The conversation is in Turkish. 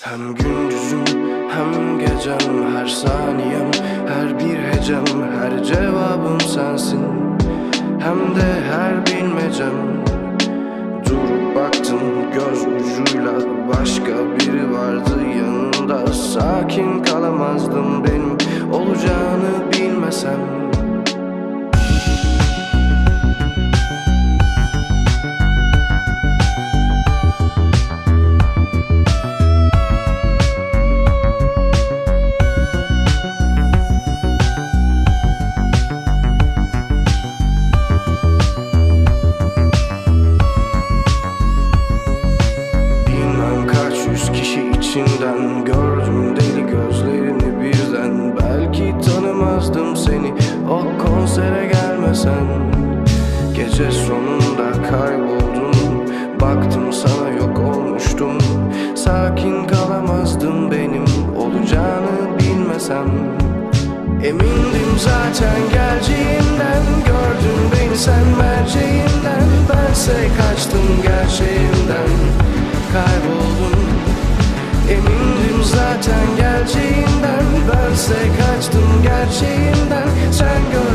Hem gündüzüm hem gecem Her saniyem her bir hecem Her cevabım sensin. Hem de her bilmecem. Durup baktın göz ucuyla Başka biri vardı yanında. Sakin kalamazdım benim Olacağını bilmesem yüzden Gördüm deli gözlerini birden. Belki tanımazdım seni O konsere gelmesen. Gece sonunda kayboldum Baktım sana yok olmuştum. Sakin kalamazdım benim Olacağını bilmesem. Emindim zaten geleceğimden Gördün beni sen merceğimden Bense kaçtım gerçeğimden Kayboldum. Emindim zaten gerçeğinden Bense kaçtım gerçeğinden. Sen gör